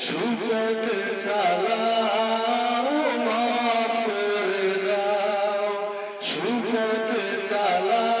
সুযোগ সালাম মাফ করে দাও সুযোগ সালাম